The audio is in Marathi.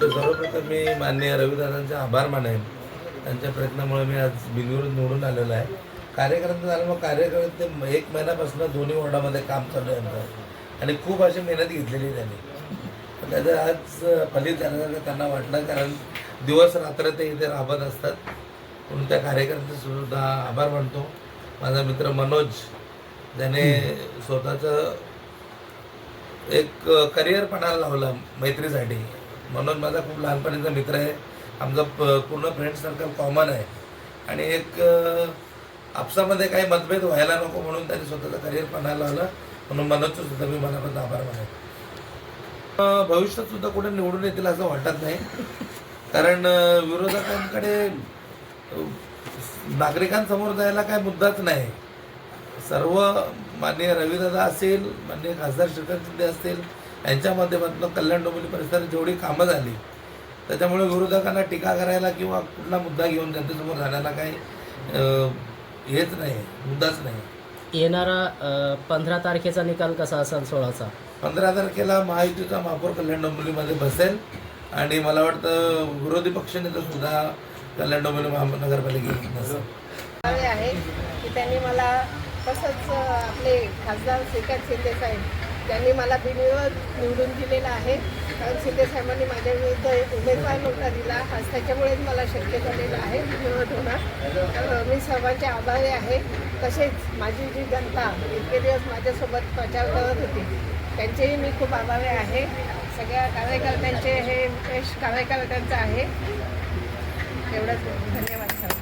तर सर्वप्रथम मी माननीय रविदादांचे आभार मानेन. त्यांच्या प्रयत्नामुळे मी आज बिनविरोध निवडून आलेलो आहे. कार्यकर्ते झालं मग कार्यकर्ते एक महिन्यापासून दोन्ही वॉर्डामध्ये काम चालू आहे आणि खूप अशी मेहनत घेतलेली त्यांनी. त्याचं आज फलित झाल्यासारखं त्यांना वाटलं कारण दिवस रात्र ते इथे राबत असतात. म्हणून त्या कार्यकर्त्यांचे सुद्धा आभार मानतो. माझा मित्र मनोज त्याने स्वतःचं एक करिअर पणाला लावलं मैत्रीसाठी. मनोज माझा खूप लहानपणीचा मित्र आहे. आमचा प- पूर्ण फ्रेंड सर्कल कॉमन आहे. आणि एक आपसामध्ये काही मतभेद व्हायला नको म्हणून त्यांनी स्वतःचं करिअर पणाला आलं म्हणून मनोजचं सुद्धा मी मनापासून आभार मानेन भविष्यात सुद्धा कुठे निवडून येतील असं वाटत नाही. कारण विरोधकांकडे नागरिकांसमोर जायला काय मुद्दाच नाही. सर्व माननीय रवीदादा असेल माननीय खासदार श्रीकांत शिंदे असतील यांच्या माध्यमातून कल्याण डोंबिवली परिसरात जेवढी कामं झाली त्याच्यामुळे विरोधकांना टीका करायला किंवा कुठला मुद्दा घेऊन जनतेसमोर जाण्याला काही हेच नाही मुद्दाच नाही. येणारा पंधरा तारखेचा निकाल कसा असेल सोळाचा? पंधरा तारखेला महायुतीचा महापौर कल्याण डोंबिवलीमध्ये बसेल आणि मला वाटतं विरोधी पक्षनेते सुद्धा कल्याण डोंबिवली महानगरपालिकेत आहे की त्यांनी मला तसंच आपले खासदार श्रीकांत शिंदे साहेब त्यांनी मला बिनविरोध निवडून दिलेला आहे. कारण शिंदे साहेबांनी माझ्या विरुद्ध एक उमेदवार नव्हता दिला. आज त्याच्यामुळेच मला शक्य झालेलं आहे बिनविरोध होणार. तर मी सर्वांचे आभारी आहे. तसेच माझी जी जनता इतके दिवस माझ्यासोबत प्रचार करत होती त्यांचेही मी खूप आभारी आहे. सगळ्या कार्यकर्त्यांचे हे यश कार्यकर्त्यांचं आहे. एवढंच. धन्यवाद सर